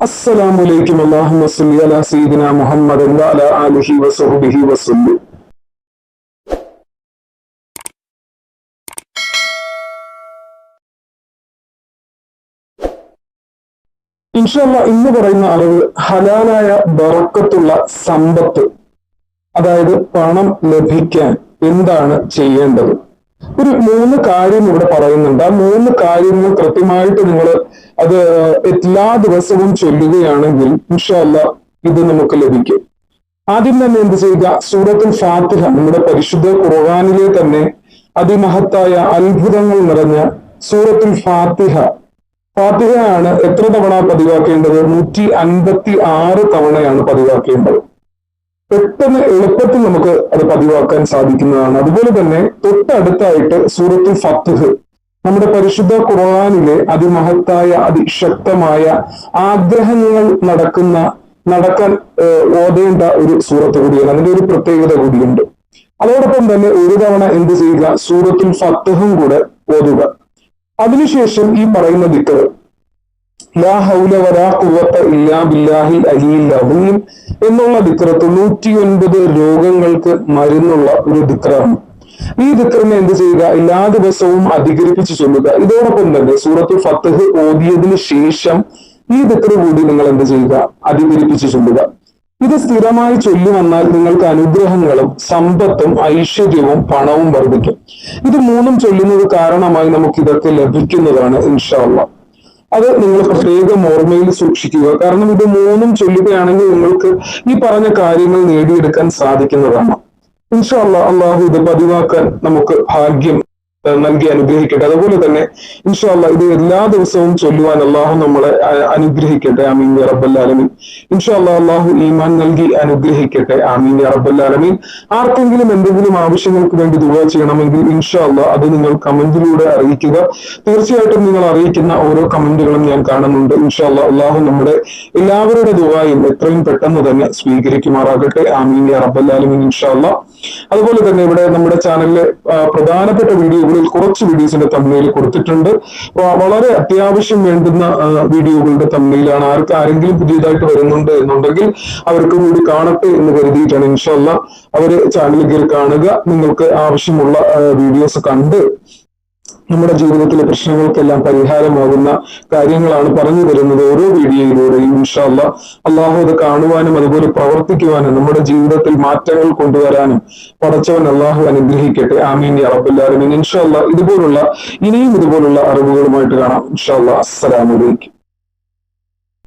السلام عليكم اللهم صل على سيدنا محمد وعلى آله وصحبه وسلم ഇൻഷല്ല ഇന്ന് പറയുന്ന അറിവ് ഹലാലായ ബറക്കത്തുള്ള സമ്പത്ത് അതായത് പണം ലഭിക്കാൻ എന്താണ് ചെയ്യേണ്ടത് ഒരു മൂന്ന് കാര്യം ഇവിടെ പറയുന്നുണ്ട്. ആ മൂന്ന് കാര്യങ്ങൾ കൃത്യമായിട്ട് നിങ്ങൾ അത് എല്ലാ ദിവസവും ചൊല്ലുകയാണെങ്കിൽ ഇൻഷല്ല ഇത് നമുക്ക് ലഭിക്കും. ആദ്യം തന്നെ എന്ത് ചെയ്യുക സൂറത്തുൽ ഫാത്തിഹ നമ്മുടെ പരിശുദ്ധ ഖുർആാനിലെ തന്നെ അതിമഹത്തായ അത്ഭുതങ്ങൾ നിറഞ്ഞ സൂറത്തുൽ ഫാത്തിഹ. ഫാത്തിഹയാണ് എത്ര തവണ പതിവാക്കേണ്ടത്? നൂറ്റി അൻപത്തി ആറ് തവണയാണ് പതിവാക്കേണ്ടത്. പെട്ടെന്ന് എളുപ്പത്തിൽ നമുക്ക് അത് പതിവാക്കാൻ സാധിക്കുന്നതാണ്. അതുപോലെ തന്നെ തൊട്ടടുത്തായിട്ട് സൂറത്തുൽ ഫത്തുഹ് നമ്മുടെ പരിശുദ്ധ ഖുർആാനിലെ അതിമഹത്തായ അതിശക്തമായ ആഗ്രഹങ്ങൾ നടക്കുന്ന നടക്കാൻ ഓതേണ്ട ഒരു സൂറത്ത് കൂടിയാണ്. അതിന്റെ ഒരു പ്രത്യേകത കൂടിയുണ്ട്. അതോടൊപ്പം തന്നെ ഒരു തവണ എന്ത് ചെയ്യുക? സൂറത്തുൽ ഫത്തുഹും കൂടെ ഓതുക. അതിനുശേഷം ഈ പറയുന്ന ദിക്കർ എന്നുള്ള ദിക്ര തൊണ്ണൂറ്റിയൊൻപത് രോഗങ്ങൾക്ക് മരുന്നുള്ള ഒരു ദിക്രാണ് ഈ ദിക്രനെ എന്ത് ചെയ്യുക? എല്ലാ ദിവസവും അധികരിപ്പിച്ച് ചൊല്ലുക. ഇതോടൊപ്പം തന്നെ സൂറത്ത് ഫത്തഹ് ഓതിയതിനു ശേഷം ഈ ദിക്ര കൂടി നിങ്ങൾ എന്ത് ചെയ്യുക? അധികരിപ്പിച്ച് ചൊല്ലുക. ഇത് സ്ഥിരമായി ചൊല്ലി വന്നാൽ നിങ്ങൾക്ക് അനുഗ്രഹങ്ങളും സമ്പത്തും ഐശ്വര്യവും പണവും വർദ്ധിക്കും. ഇത് മൂന്നും ചൊല്ലുന്നത് കാരണമായി നമുക്ക് ഇതൊക്കെ ലഭിക്കുന്നതാണ് ഇൻഷാല്ല അത് നിങ്ങൾ പ്രത്യേകം ഓർമ്മയിൽ സൂക്ഷിക്കുക. കാരണം ഇത് മൂന്നും ചൊല്ലുകയാണെങ്കിൽ നിങ്ങൾക്ക് ഈ പറഞ്ഞ കാര്യങ്ങൾ നേടിയെടുക്കാൻ സാധിക്കുന്നതാണ്. ഇൻഷാല്ല അള്ളാഹു ഇത് പതിവാക്കാൻ നമുക്ക് ഭാഗ്യം നൽകി അനുഗ്രഹിക്കട്ടെ. അതുപോലെ തന്നെ ഇൻഷാല്ല ഇത് എല്ലാ ദിവസവും ചൊല്ലുവാൻ അള്ളാഹു നമ്മളെ അനുഗ്രഹിക്കട്ടെ. ആമീൻ ഇൻഷാ ഇൻഷാല്ല അള്ളാഹു ഈമാൻ നൽകി അനുഗ്രഹിക്കട്ടെ. ആമീൻ റബ്ബല്ലാലമീൻ ആർക്കെങ്കിലും എന്തെങ്കിലും ആവശ്യങ്ങൾക്ക് വേണ്ടി ദുവാ ചെയ്യണമെങ്കിൽ ഇൻഷാ ഇൻഷാല്ല അത് നിങ്ങൾ കമന്റിലൂടെ അറിയിക്കുക. തീർച്ചയായിട്ടും നിങ്ങൾ അറിയിക്കുന്ന ഓരോ കമന്റുകളും ഞാൻ കാണുന്നുണ്ട്. ഇൻഷാ ഇൻഷാല്ല അള്ളാഹു നമ്മുടെ എല്ലാവരുടെ ദുവായും എത്രയും പെട്ടെന്ന് തന്നെ സ്വീകരിക്കുമാറാകട്ടെ. ആമീൻ ഇൻഷാ ഇൻഷാല്ല അതുപോലെ തന്നെ ഇവിടെ നമ്മുടെ ചാനലിലെ പ്രധാനപ്പെട്ട വീഡിയോകളിൽ കുറച്ച് വീഡിയോസിന്റെ തമ്മിൽ കൊടുത്തിട്ടുണ്ട്. വളരെ അത്യാവശ്യം വേണ്ടുന്ന വീഡിയോകളുടെ തമ്മിലാണ് ആർക്ക് ആരെങ്കിലും പുതിയതായിട്ട് വരുന്നുണ്ട് എന്നുണ്ടെങ്കിൽ അവർക്ക് കൂടി കാണട്ടെ എന്ന് കരുതിയിട്ടാണ് ഇൻഷല്ല അവർ ചാനലിൽ കയറി കാണുക. നിങ്ങൾക്ക് ആവശ്യമുള്ള വീഡിയോസ് കണ്ട് നമ്മുടെ ജീവിതത്തിലെ പ്രശ്നങ്ങൾക്കെല്ലാം പരിഹാരമാകുന്ന കാര്യങ്ങളാണ് പറഞ്ഞു തരുന്നത് ഓരോ വീഡിയോയിലൂടെയും ഇൻഷാല്ല അള്ളാഹു അത് കാണുവാനും അതുപോലെ പ്രവർത്തിക്കുവാനും നമ്മുടെ ജീവിതത്തിൽ മാറ്റങ്ങൾ കൊണ്ടുവരാനും പടച്ചവൻ അള്ളാഹു അനുഗ്രഹിക്കട്ടെ. ആമീൻ അറബുല്ലാലും ഇൻഷാല്ല ഇതുപോലുള്ള ഇനിയും ഇതുപോലുള്ള അറിവുകളുമായിട്ട് കാണാം. ഇൻഷാല്ല അസ്സലാമലൈക്കും